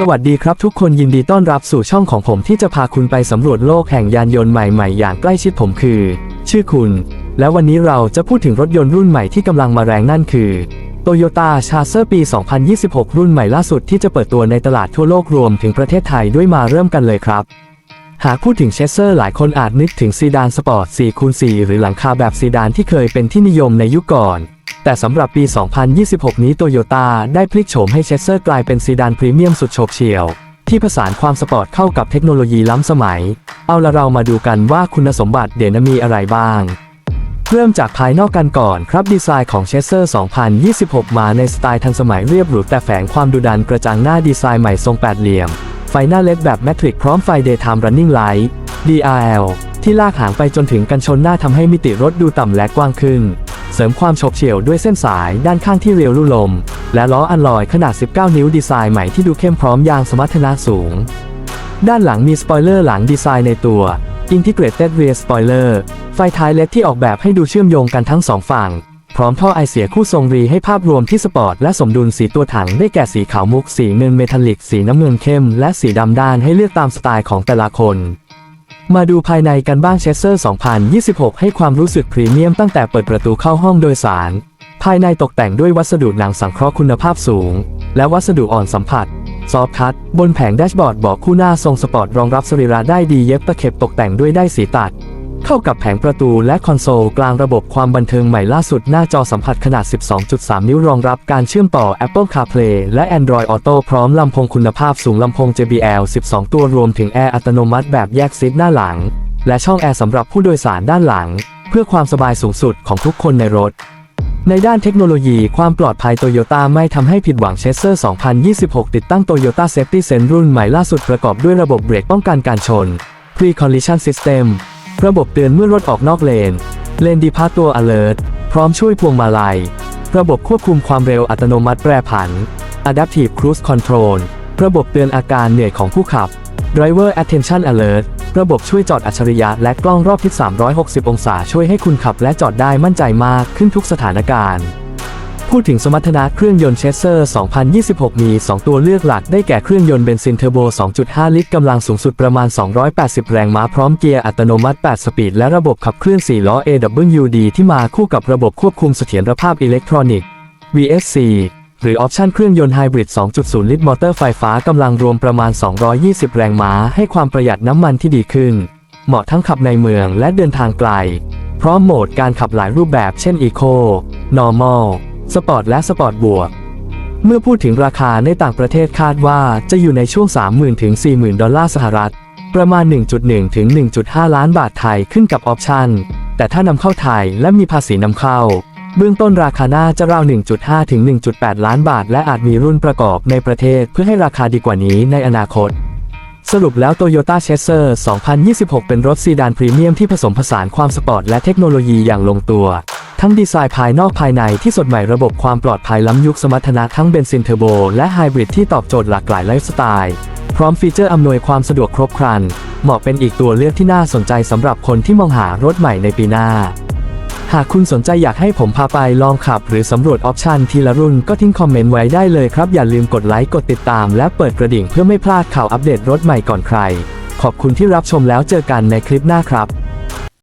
สวัสดีครับทุกคนยินดีต้อนรับสู่ช่องของผมที่จะพาคุณไปสำรวจโลกแห่งยานยนต์ใหม่ๆ อย่างใกล้ชิดผมคือ ชื่อคุณ และวันนี้เราจะพูดถึงรถยนต์รุ่นใหม่ที่กำลังมาแรงนั่นคือ Toyota c h a r g e r ปี 2026 รุ่นใหม่ล่าสุดที่จะเปิดตัวในตลาดทั่วโลกรวมถึงประเทศไทยด้วยมาเริ่มกันเลยครับ หากพูดถึงเชสเซอร์หลายคนอาจนึกถึงซีดานสปอร์ต4คูณ4หรือหลังคาแบบซีดานที่เคยเป็นที่นิยมในยุคก่อน แต่สำหรับปี 2026 นี้โตโยต้าได้พลิกโฉมให้เชสเซอร์กลายเป็นซีดานพรีเมียมสุดโฉบเฉี่ยว ที่ผสานความสปอร์ตเข้ากับเทคโนโลยีล้ำสมัย เอาละเรามาดูกันว่าคุณสมบัติเด่นมีอะไรบ้างเริ่มจากภายนอกกันก่อนครับดีไซน์ของเชสเซอร์ 2026 มาในสไตล์ทันสมัยเรียบหรูแต่แฝงความดุดันกระจังหน้าดีไซน์ใหม่ทรงแปดเหลี่ยม ไฟหน้าเล็ดแบบแมทริกพร้อมไฟ Daytime Running Light DRL ที่ลากหางไปจนถึงกันชนหน้าทำให้มิติรถดูต่ำและกว้างขึ้น เสริมความโฉบเฉี่ยวด้วยเส้นสายด้านข้างที่เรียวลู่ลม และล้ออัลลอยขนาด 19 นิ้วดีไซน์ใหม่ที่ดูเข้มพร้อมยางสมรรถนะสูง ด้านหลังมีสปอยเลอร์หลังดีไซน์ในตัว Integrated Rear Spoiler ไฟท้ายเล็ดที่ออกแบบให้ดูเชื่อมโยงกันทั้งสองฝั่ง พร้อมท่อไอเสียคู่ทรงรีให้ภาพรวมที่สปอร์ตและสมดุลสีตัวถังได้แก่สีขาวมุก สีเงินเมทัลลิก สีน้ำเงินเข้ม และสีดำด้านให้เลือกตามสไตล์ของแต่ละคน มาดูภายในกันบ้างเชสเซอร์ 2026 ให้ความรู้สึกพรีเมียมตั้งแต่เปิดประตูเข้าห้องโดยสาร ภายในตกแต่งด้วยวัสดุหนังสังเคราะห์คุณภาพสูง และวัสดุอ่อนสัมผัส ซอฟคัตบนแผงแดชบอร์ดบอกคู่หน้าทรงสปอร์ตรองรับสรีระได้ดีเย็บตะเข็บตกแต่งด้วยได้สีตัด เข้ากับแผงประตูและคอนโซลกลางระบบความบันเทิงใหม่ล่าสุดหน้าจอสัมผัสขนาด 12.3 นิ้วรองรับการเชื่อมต่อ Apple CarPlay และ Android Auto พร้อมลำโพงคุณภาพสูงลำโพง JBL 12 ตัวรวมถึงแอร์อัตโนมัติแบบแยกซิปหน้าหลัง และช่องแอร์สำหรับผู้โดยสารด้านหลัง เพื่อความสบายสูงสุดของทุกคนในรถในด้านเทคโนโลยีความปลอดภัยโตโยต้าไม่ทำให้ผิดหวังเชสเซอร์ 2026 ติดตั้ง Toyota Safety Sense รุ่นใหม่ล่าสุดประกอบด้วยระบบเบรกป้องกันการชน Pre-Collision System ระบบเตือนเมื่อรถออกนอกเลน เลนดีพาตัว alert พร้อมช่วยพวงมาลัย ระบบควบคุมความเร็วอัตโนมัติแปรผัน Adaptive Cruise Control ระบบเตือนอาการเหนื่อยของผู้ขับ Driver Attention Alert ระบบช่วยจอดอัจฉริยะและกล้องรอบทิศ360 องศาช่วยให้คุณขับและจอดได้มั่นใจมากขึ้นทุกสถานการณ์ พูดถึงสมรรถนะเครื่องยนต์เชสเซอร์ 2026 มี 2 ตัวเลือกหลักได้แก่เครื่องยนต์เบนซินเทอร์โบ 2.5 ลิตรกำลังสูงสุดประมาณ 280 แรงม้าพร้อมเกียร์อัตโนมัติ 8 สปีด และระบบขับเคลื่อน 4 ล้อ AWD ที่มาคู่กับระบบควบคุมเสถียรภาพอิเล็กทรอนิกส์ VSC หรือออปชันเครื่องยนต์ไฮบริด 2.0 ลิตรมอเตอร์ไฟฟ้ากำลังรวมประมาณ 220 แรงม้า ให้ความประหยัดน้ำมันที่ดีขึ้น เหมาะทั้งขับในเมืองและเดินทางไกล พร้อมโหมดการขับหลายรูปแบบเช่น Eco Normal สปอร์ตและสปอร์ตบวก เมื่อพูดถึงราคาในต่างประเทศคาดว่าจะอยู่ในช่วง 30,000ถึง40,000 ดอลลาร์สหรัฐ ประมาณ 1.1 ถึง 1.5 ล้านบาทไทยขึ้นกับออปชันแต่ถ้านำเข้าไทยและมีภาษีนำเข้า เบื้องต้นราคาหน่าจะราว 1.5 ถึง 1.8 ล้านบาท และอาจมีรุ่นประกอบในประเทศเพื่อให้ราคาดีกว่านี้ในอนาคต สรุปแล้ว Toyota Chaser 2026 เป็นรถซีดานพรีเมียมที่ผสมผสานความสปอร์ตและเทคโนโลยีอย่างลงตัว ทั้งดีไซน์ภายนอกภายในที่สดใหม่ระบบความปลอดภัยล้ำยุคสมรรถนะทั้งเบนซินเทอร์โบและไฮบริดที่ตอบโจทย์หลากหลายไลฟ์สไตล์ พร้อมฟีเจอร์อำนวยความสะดวกครบครัน เหมาะเป็นอีกตัวเลือกที่น่าสนใจสำหรับคนที่มองหารถใหม่ในปีหน้า หากคุณสนใจอยากให้ผมพาไปลองขับ หรือสำรวจออปชันทีละรุ่นก็ทิ้งคอมเมนต์ไว้ได้เลยครับ อย่าลืมกดไลค์กดติดตาม และเปิดกระดิ่งเพื่อไม่พลาดข่าวอัปเดตรถใหม่ก่อนใคร ขอบคุณที่รับชมแล้วเจอกันในคลิปหน้าครับ